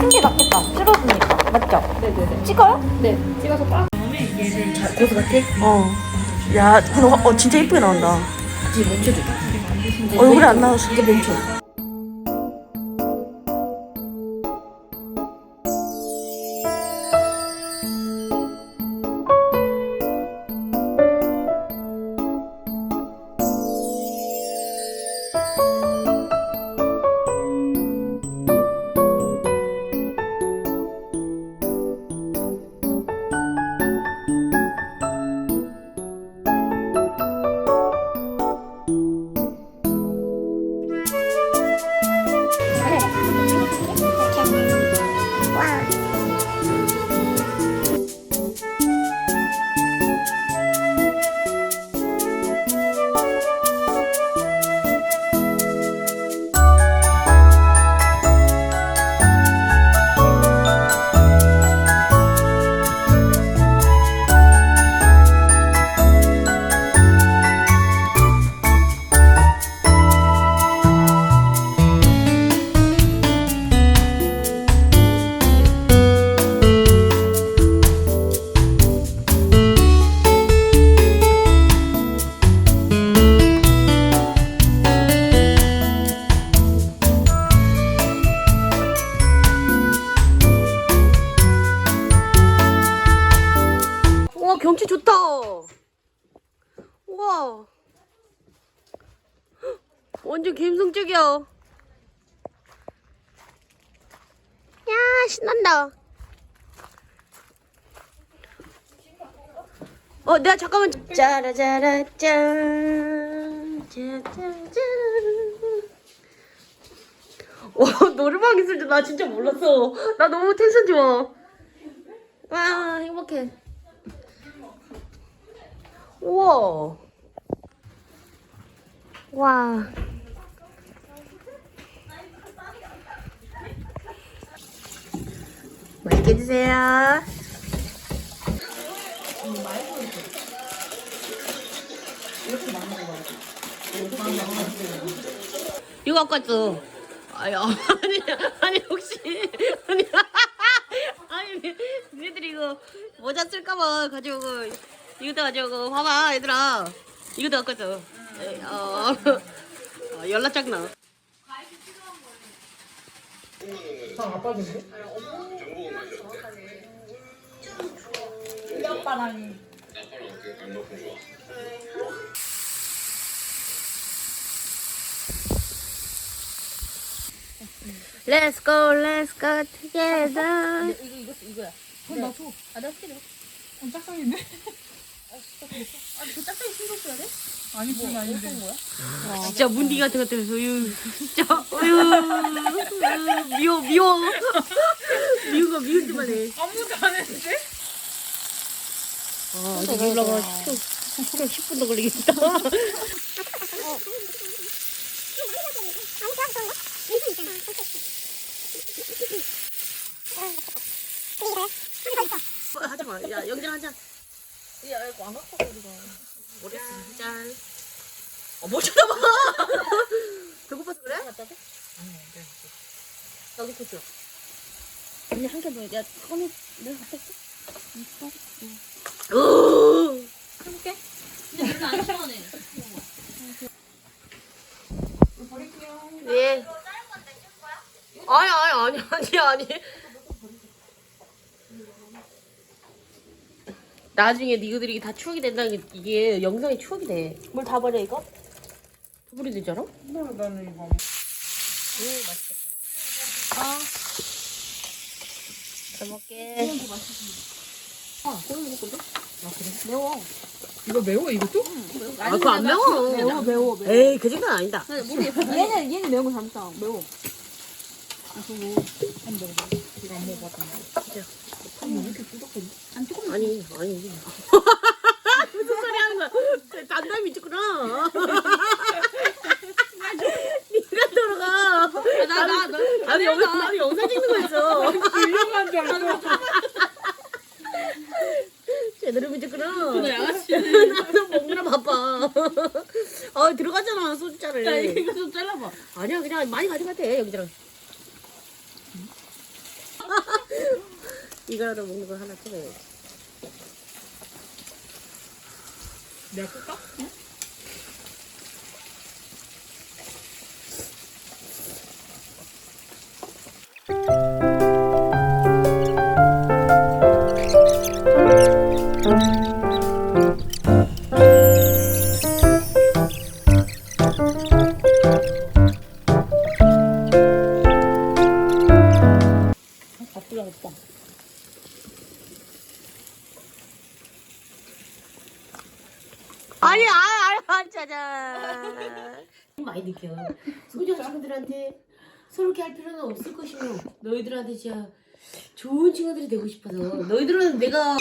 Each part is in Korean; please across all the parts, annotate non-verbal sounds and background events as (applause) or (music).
흰게 낫겠다. 줄어드니까. 맞죠? 네네네. 찍어요? 네. 찍어서 빠. 고수 같아? 어. 야, 근데 화- 어, 진짜 이쁘게 나온다. 지금 멈춰줘. 얼굴에 안 나왔어. 이제 멈춰. 경치 좋다. 우와. 완전 감성적이야. 야, 신난다. 어, 내가 잠깐만. 짜라짜라 짠. 짜자잔. 와, 노래방 있을 줄 나 진짜 몰랐어. 나 너무 텐션 좋아. 와, 행복해. 우와. 와. 맛있게 드세요. 이거 아까 죠 아니, 아니, 아니, 혹시, 아니, (laughs) 아니, 니들이 이거 모자 쓸까봐 가져오고, 이것도 가져오고, 봐봐, 얘들아. 이것도 갖고 줘. 에, 어, 어, 연락장 나. Let's go, let's go together. (laughs) 진짜 문디 같은 것 때문에 어유 진짜 어유 미워 미워 미우가 미우기만 해. 아무도 안 했는데? 아 여기 올라가 10분 10분 더 걸리겠다. 하지 마. 야 영장 하자. 야 이거 안 갖고 우리가. 머리 짠. 어뭐 쳐다봐. 배고파서 그래? 나도 그죠. 언니 한개 더. 야 꺼내. 내가 갖다 줄게. 오. 해볼게. 예. 아니 아니 아니 아니 아니. 나중에 니들이 다 추억이 된다는 게 이게 영상이 추억이 돼. 물 다 버려 이거? 다 버려 되잖아? 몰라 나는 이거. 오 맛있겠다. 아. 잘 먹게. 아 고기 먹을 건데? 매워. 이거 매워 이것도? 아 그거 안 매워. 매워 매워 매워. 에이 그 정도는 아니다. 얘는 얘는 매운 거 잘못다 매워. 아 그거 안 먹어. 이거 안 먹어봤단 말이야. 한번 이렇게 뜯었거든. 안 뜨거. 아니 아니. (laughs) 무슨 소리 하는 거야? 단단히 미쳤구나. 네가 들어가. 나나 나. 아니 여기 나는 영상 찍는 거였어. 유명한 줄 알고. 제대로 미쳤구나. 나 양아치. 나도 먹느라 바빠. 아 들어갔잖아 소주잔을. 야 이거 좀 잘라봐. 아니야 그냥 많이 가져가도 돼 여기저랑. 이거라도 먹는 거 하나 찍어야지. 내가 끌까? 응? 많이 느껴. 소녀 친구들한테 서럽게 할 필요는 없을 것이며, 너희들한테 진짜 좋은 친구들이 되고 싶어서. 너희들은 내가.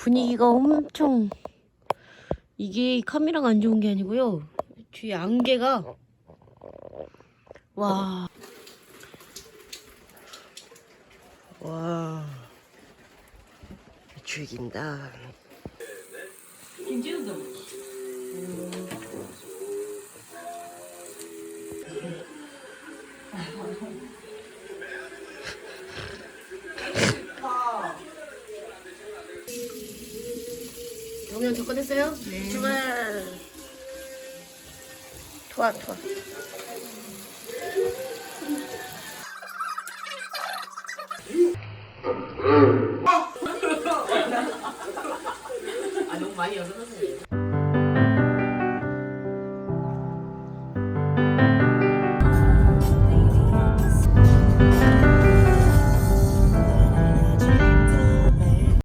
분위기가 엄청 이게 카메라가 안 좋은 게 아니고요. 뒤에 안개가 와. 와. 죽인다. 김치도 영 되세요? 네. 출발. 도와 도와. 아 너무 많이 열어놨어요.